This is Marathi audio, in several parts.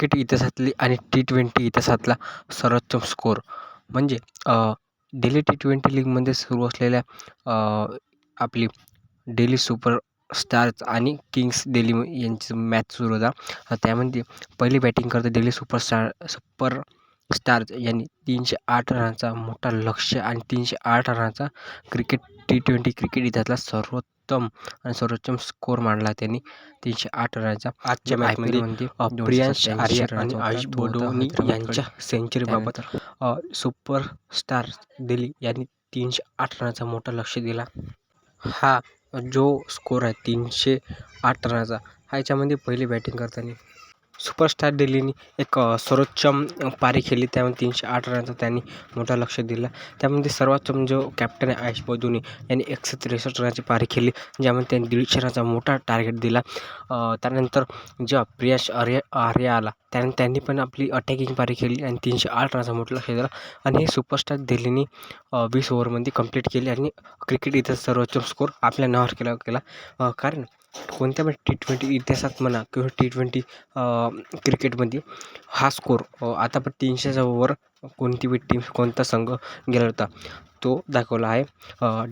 क्रिकेट इतिहासातली आणि टी ट्वेंटी इतिहासातला सर्वोच्च स्कोर म्हणजे डेली टी ट्वेंटी लीगमध्ये सुरू असलेल्या आपली डेली सुपर स्टार्स आणि किंग्स डेली यांची मॅच सुरू होता. त्यामध्ये पहिली बॅटिंग करते डेली सुपरस्टार सुपर स्टार्स यांनी तीनशे आठ रनाचा मोठा लक्ष्य आणि तीनशे आठ रनाचा क्रिकेट टी ट्वेंटी क्रिकेट इतिहासातला सर्वोत्तम आणि सर्वोच्च स्कोर मांडला त्यांनी. तीनशे आठ रनाचा आजच्या मॅचमध्ये प्रियांश आर्य आणि आयुष बोडोनी यांच्या सेंचुरीबाबत सुपर स्टार दिल्ली यांनी तीनशे आठ रनाचा मोठा लक्ष दिला. हा जो स्कोर आहे तीनशे आठ रनाचा हा याच्यामध्ये पहिली बॅटिंग करताना सुपरस्टार दिल्लीनी एक सर्वोच्चम पारी खेळली. त्यामध्ये तीनशे आठ रनचा त्यांनी मोठा लक्ष दिला. त्यामध्ये सर्वात जो कॅप्टन आहे आयुष बदुनी यांनी एकशे त्रेसष्ट रनाची पारी खेळली ज्यामध्ये त्यांनी दीडशे रनचा मोठा टार्गेट दिला. त्यानंतर जेव्हा प्रियाश आर्य आर्य आला त्यानंतर त्यांनी पण आपली अटॅकिंग पारी खेळली आणि तीनशे आठ रनचा मोठा लक्ष दिला. आणि हे सुपरस्टार दिल्लीने वीस ओव्हरमध्ये कंप्लीट केली आणि क्रिकेट इथं सर्वोच्च स्कोर आपल्या नावावर केला केला. कारण कोणत्या पण टी ट्वेंटी इतिहासात म्हणा किंवा टी ट्वेंटी क्रिकेटमध्ये हा स्कोर आता पण तीनशेच्या वर कोणती बी टीम कोणता संघ गेला होता तो दाखवला आहे.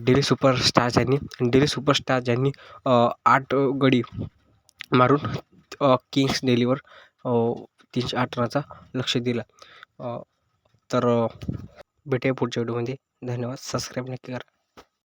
डेली सुपरस्टार्स यांनी डेली सुपरस्टार ज्यांनी आठ गडी मारून किंग्स डेलीवर तीनशे आठ रनाचा लक्ष दिला. तर भेटूया पुढच्या व्हिडिओमध्ये धन्यवाद. सबस्क्राईब नक्की करा.